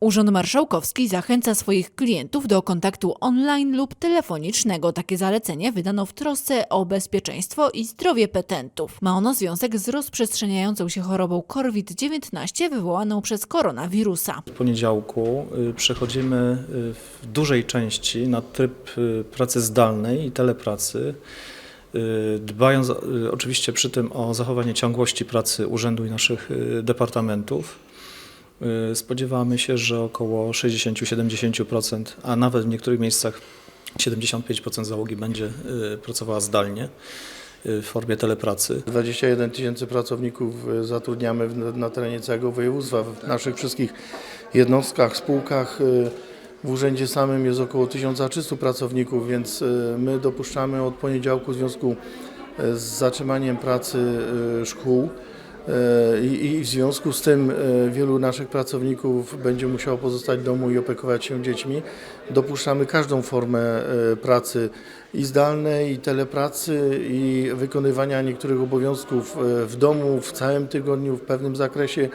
Urząd Marszałkowski zachęca swoich klientów do kontaktu online lub telefonicznego. Takie zalecenie wydano w trosce o bezpieczeństwo i zdrowie petentów. Ma ono związek z rozprzestrzeniającą się chorobą COVID-19 wywołaną przez koronawirusa. W poniedziałku y, przechodzimy y, w dużej części na tryb y, pracy zdalnej i telepracy, dbając oczywiście przy tym o zachowanie ciągłości pracy urzędu i naszych departamentów. Y, Spodziewamy się, że około 60-70%, a nawet w niektórych miejscach 75% załogi będzie y, pracowała zdalnie y, w formie telepracy. 21 tysięcy pracowników zatrudniamy na terenie całego województwa. W naszych wszystkich jednostkach, spółkach w urzędzie samym jest około 1300 pracowników, więc my dopuszczamy od poniedziałku w związku z zatrzymaniem pracy szkół i i w związku z tym y, wielu naszych pracowników będzie musiało pozostać w domu i opiekować się dziećmi. Dopuszczamy każdą formę y, pracy i zdalnej, i telepracy, i wykonywania niektórych obowiązków w domu, w całym tygodniu, w pewnym zakresie.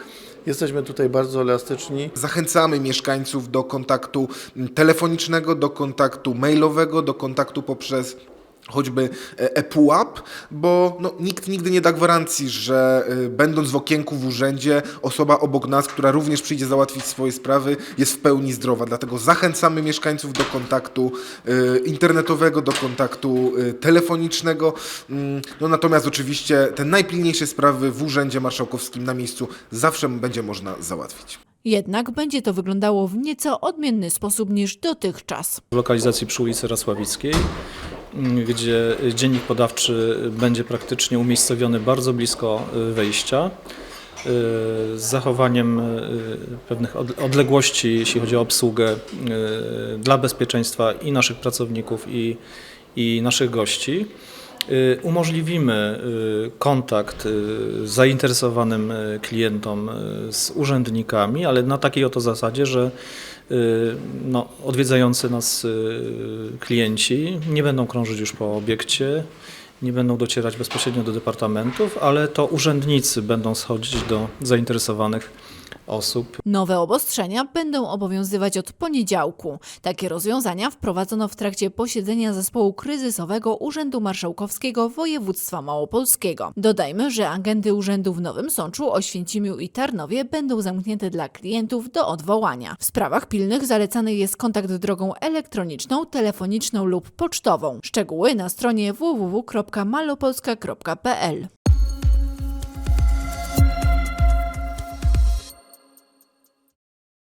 Jesteśmy tutaj bardzo elastyczni. Zachęcamy mieszkańców do kontaktu telefonicznego, do kontaktu mailowego, do kontaktu poprzez choćby e, ePUAP, bo no, nikt nigdy nie da gwarancji, że y, będąc w okienku w urzędzie, osoba obok nas, która również przyjdzie załatwić swoje sprawy, jest w pełni zdrowa. Dlatego zachęcamy mieszkańców do kontaktu y, internetowego, do kontaktu telefonicznego. Mm, No, natomiast oczywiście te najpilniejsze sprawy w urzędzie marszałkowskim na miejscu zawsze będzie można załatwić. Jednak będzie to wyglądało w nieco odmienny sposób niż dotychczas. w lokalizacji przy ulicy Rasławickiej, gdzie dziennik podawczy będzie praktycznie umiejscowiony bardzo blisko y, wejścia, y, z zachowaniem y, pewnych od- odległości, jeśli chodzi o obsługę dla bezpieczeństwa i naszych pracowników, i, i naszych gości. Umożliwimy kontakt zainteresowanym klientom z urzędnikami, ale na takiej oto zasadzie, że no, odwiedzający nas y, klienci nie będą krążyć już po obiekcie, nie będą docierać bezpośrednio do departamentów, ale to urzędnicy będą schodzić do zainteresowanych osób Nowe obostrzenia będą obowiązywać od poniedziałku. Takie rozwiązania wprowadzono w trakcie posiedzenia zespołu kryzysowego Urzędu Marszałkowskiego Województwa Małopolskiego. Dodajmy, że agendy urzędu w Nowym Sączu, Oświęcimiu i Tarnowie będą zamknięte dla klientów do odwołania. W sprawach pilnych zalecany jest kontakt drogą elektroniczną, telefoniczną lub pocztową. Szczegóły na stronie www.malopolska.pl